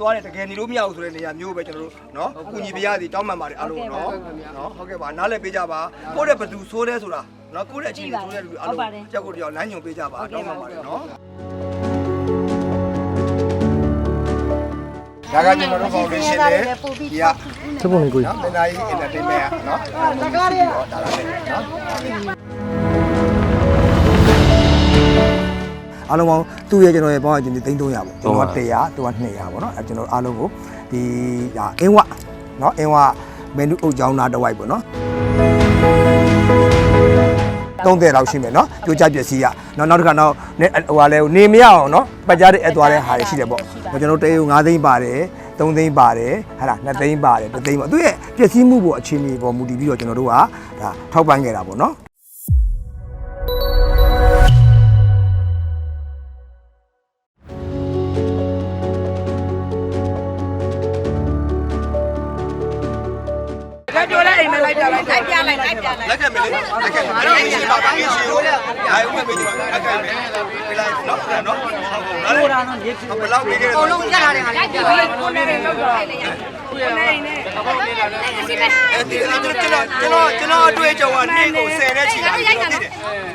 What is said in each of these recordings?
သွားတယ်တကယ်နေလို့မရဘူးဆိုတဲ့နေရာမျိုးပဲကျွန်တော်တို့နော်အကူညီပေးရစီတောင်းပန်ပါတယ်အားလုံးနော်နော်ဟုတ်ကဲ့ပါနားလည်ပေးကြပါကိုယ့်တဲ့ဘသူဆိုးတယ်ဆိုတာနော်ကိုယ့်တဲ့အခြေအနေဆိုးတဲ့လူအားလုံးကြောက်ကိုတယောက်လမ်းညွှန်ပေးကြပါတောင်းပန်ပါတယ်နော်ဒါကကျွန်တော်တို့ foundation နဲ့ဒီကသဘောကိုနော်မင်းသားကြီး entertainment ကနော်ဒါကလည်းနော် အားလုံးပေါင်းသူ့ရဲ့ကျွန်တော်ရဲ့ပေါင်းအချင်းဒီ300ပေါ့ကျွန်တော်က100သူက200ပေါ့နော်အဲကျွန်တော်အားလုံးကိုဒီဒါအင်းဝနော်အင်းဝမင်းတို့အုပ်ကြောင်းသားတဝိုက်ပေါ့နော်30လောက်ရှိမယ်နော်ပြိုကျပျက်စီးရနောက်နောက်တစ်ခါနောက်ဟိုဟာလဲနေမရအောင်နော်ပတ်ကြတဲ့အသွားတဲ့ဟာတွေရှိတယ်ပေါ့ကျွန်တော်တေး5သိန်းပါတယ်3သိန်းပါတယ်ဟာလား2သိန်းပါတယ်3သိန်းပေါ့သူရဲ့ပျက်စီးမှုပေါ်အခြေအနေပေါ်မူတည်ပြီးတော့ကျွန်တော်တို့ကဒါထောက်ပံ့ခဲ့တာပေါ့နော် လိုက်အိမ်မလိုက်ပြလိုက်လိုက်ပြလိုက်လိုက်ပြလိုက်လက်ခဲ့မယ်လေလက်ခဲ့မယ်အေးရှိပါပါအေးရှိရောဒါဥမဲ့ပေးကြတော့လက်ခဲ့မယ်ပြလိုက်နော်နော်ဟုတ်ဟုတ်လားဟိုဒါနော်ရေဘယ်လောက်ပေးခဲ့လဲအကုန်လုံးရထားတယ်ဟာလိုက်ပြလိုက်ကိုနေနေလောက်တော့ကိုနေနေအဲဒီကျွန်တော်ကျွန်တော်ကျွန်တော်အတွေ့အကြုံကနေကိုဆယ်တဲ့ချိန်လာပြီ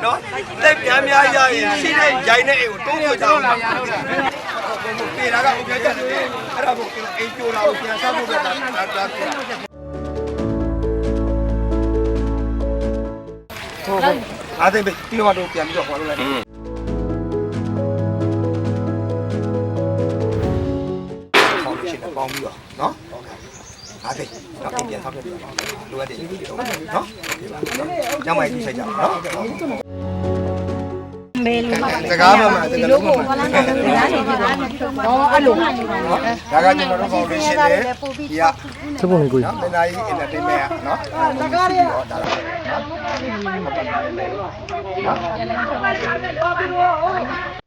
နော်လက်ပြားများရရင်ရှိတဲ့ရိုင်းတဲ့အိမ်ကိုတုံးရကြအောင်ပြေတာကဥပ္ပကြတယ်အဲ့ဒါကိုကျွန်တော်အိမ်ပြိုတာကိုပြန်ဆောက်ဖို့တော့ဒါ ဟုတ်ဟုတ်အားသိပြီပြီးတော့တော့ပြန်ပြီးတော့ခေါ်လို့လိုက်ဖောင်ဒေးရှင်းနဲ့ပေါင်းပြီးတော့နော်အားသိတော့ပြန်ဆောက်ခဲ့ပြီးတော့လိုအပ်တယ်နော်ညမိုင်ကြည့်ဆိုင်ကြနော် တယ်လို့မှတ်ပါတယ်စကားမှမှဒီလိုကိုဘာလဲနော်ဒီလားဒီလိုဘောအဲ့လိုဒါကကျွန်တော်တို့ foundation နဲ့ဒီကသဘောကိုနော်မနာကြီး entertainment ကနော်စကားရဲ့ဒါတော့နော်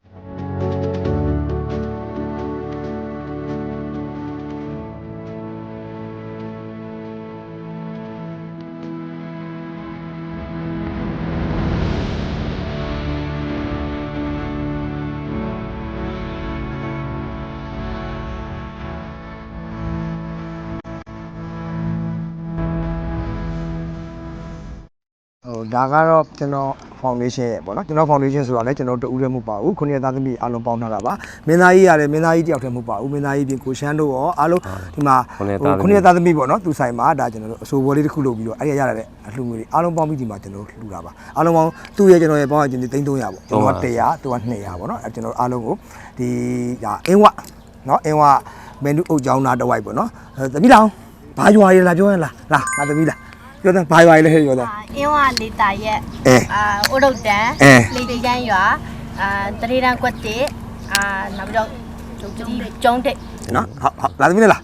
ဟိုဒါကတော့ကျွန်တော် foundation ရဲ့ပေါ့နော်ကျွန်တော် foundation ဆိုတာလည်းကျွန်တော်တူဦးရဲမှုပါဘူးခုနှစ်သားသမီးအားလုံးပေါင်းထားတာပါမင်းသားကြီးရတယ်မင်းသားကြီးတယောက်တည်းမှုပါဘူးမင်းသားကြီးပြင်ကိုရှမ်းတို့ရောအားလုံးဒီမှာခုနှစ်သားသမီးပေါ့နော်သူဆိုင်မှာဒါကျွန်တော်တို့အဆိုဘောလေးတစ်ခုလုပ်ပြီးတော့အဲ့ဒီရရတဲ့အလှူငွေတွေအားလုံးပေါင်းပြီးဒီမှာကျွန်တော်တို့လှူတာပါအားလုံးပေါင်းသူ့ရဲ့ကျွန်တော်ရဲ့ပေါင်းအချင်း300ပေါ့ကျွန်တော်က100သူက200ပေါ့နော်အဲ့ကျွန်တော်အားလုံးကိုဒီဒါအင်းဝနော်အင်းဝမင်းတို့အုပ်ချောင်းသားတစ်ဝိုက်ပေါ့နော်သမီးလောင်ဘာရွာရလားပြောရင်လားလာငါသမီးလား ပြောတယ်ဘာရွာရလဲဟဲ့ပြောတယ်အင်းဝလေတာရဲ့အဲအာဥဒုတ်တန်အဲလေတီကျန်းရွာအာတရေတန်းကွက်တစ်အာနောက်ပြီးတော့ဒီကျုံးတိတ်နော်ဟုတ်ဟုတ်လာသမီးလေးလား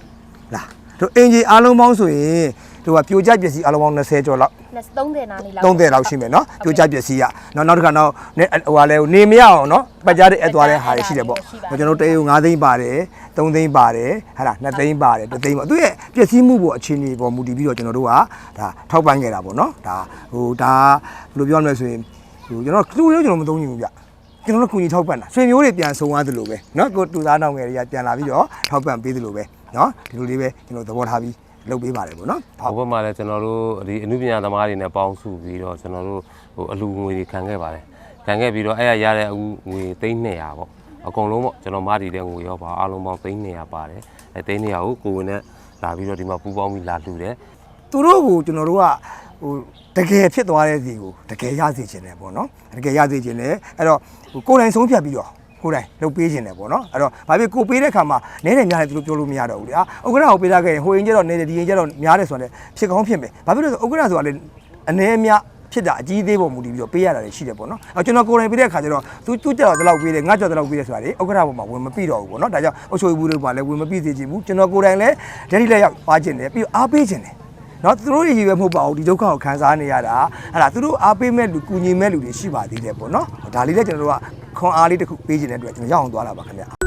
လာတို့အင်ဂျီအားလုံးပေါင်းဆိုရင် တို့ကပြိုကျပစ္စည်းအားလုံးပေါင်း20ကျော်လောက် 30နားလေးလောက် 30လောက်ရှိမယ်နော်ပြိုကျပစ္စည်းကနော်နောက်တစ်ခါနောက်နေဟိုဟာလဲနေမရအောင်နော်ပတ်ကြတဲ့အသွားတဲ့ဟာတွေရှိတယ်ပေါ့ကျွန်တော်တို့တရေ9သိန်းပါတယ်3သိန်းပါတယ်ဟာလား2သိန်းပါတယ်3သိန်းပေါ့သူရဲ့ပစ္စည်းမှုပေါ်အခြေအနေပေါ်မူတည်ပြီးတော့ကျွန်တော်တို့ကဒါထောက်ပံ့ခဲ့တာပေါ့နော်ဒါဟိုဒါဘယ်လိုပြောရမလဲဆိုရင်ဟိုကျွန်တော်လူတွေကျွန်တော်မသုံးချင်ဘူးဗျကျွန်တော်တို့ကုညီထောက်ပံ့တာဆွေမျိုးတွေပြန်ဆုံသွားသလိုပဲเนาะကိုတူသားနောင်ငယ်တွေကပြန်လာပြီးတော့ထောက်ပံ့ပေးသလိုပဲเนาะဒီလိုလေးပဲကျွန်တော်သဘောထားပြီး လုပ်ပေးပါတယ်ပေါ့နော်ဟုတ်ဘက်မှာလည်းကျွန်တော်တို့ဒီအမှုပညာသမားတွေနဲ့ပေါင်းစုပြီးတော့ကျွန်တော်တို့ဟိုအလူငွေတွေခံခဲ့ပါတယ်ခံခဲ့ပြီးတော့အဲ့ရရတဲ့အခုငွေ300ပေါ့အကုန်လုံးပေါ့ကျွန်တော်မတီတဲ့ငွေရောပါအားလုံးပေါင်း300ပါတယ်အဲ300ကိုကိုဝင်နဲ့လာပြီးတော့ဒီမှာပူပေါင်းပြီးလာလှူတယ်သူတို့ကိုကျွန်တော်တို့ကဟိုတကယ်ဖြစ်သွားတဲ့စီကိုတကယ်ရစေချင်တယ်ပေါ့နော်တကယ်ရစေချင်တယ်အဲ့တော့ကိုယ်တိုင်ဆုံးဖြတ်ပြီးတော့ ကိုယ်တိုင်လုပ်ပေးချင်တယ်ပေါ့နော်အဲ့တော့ဘာဖြစ်ကိုပေးတဲ့ခါမှာနဲတယ်များတယ်သူတို့ပြောလို့မရတော့ဘူးလေအာဥက္ကဋ္ဌကိုပေးထားခဲ့ရင်ဟိုရင်ကျတော့နဲတယ်ဒီရင်ကျတော့များတယ်ဆိုတော့ဖြစ်ကောင်းဖြစ်မယ်ဘာဖြစ်လို့လဲဆိုဥက္ကဋ္ဌဆိုတာလေအနေအများဖြစ်တာအကြီးသေးပုံမူတည်ပြီးတော့ပေးရတာတွေရှိတယ်ပေါ့နော်အဲ့ကျွန်တော်ကိုယ်တိုင်ပေးတဲ့ခါကျတော့သူသူကြောက်တော့ပေးတယ်ငါကြောက်တော့ပေးတယ်ဆိုတာလေဥက္ကဋ္ဌပေါ်မှာဝင်မပြီးတော့ဘူးပေါ့နော်ဒါကြောင့်အုပ်ချုပ်ရေးဘူးတွေပါလည်းဝင်မပြီးသေးချင်ဘူးကျွန်တော်ကိုယ်တိုင်လည်းဒက်ဒီလက်ရောက်ပါချင်တယ်ပြီးတော့အားပေးချင်တယ် နော်သူတို့ရည်ရွယ်မဟုတ်ပါဘူးဒီဒုက္ခကိုခံစားနေရတာဟလာသူတို့အားပေးမဲ့လူကူညီမဲ့လူတွေရှိပါသေးတယ်ပေါ့နော်ဒါလေးလည်းကျွန်တော်တို့ကခွန်အားလေးတစ်ခုပေးခြင်းတဲ့အတွက်ကျွန်တော်ရအောင်သွားတာပါခင်ဗျ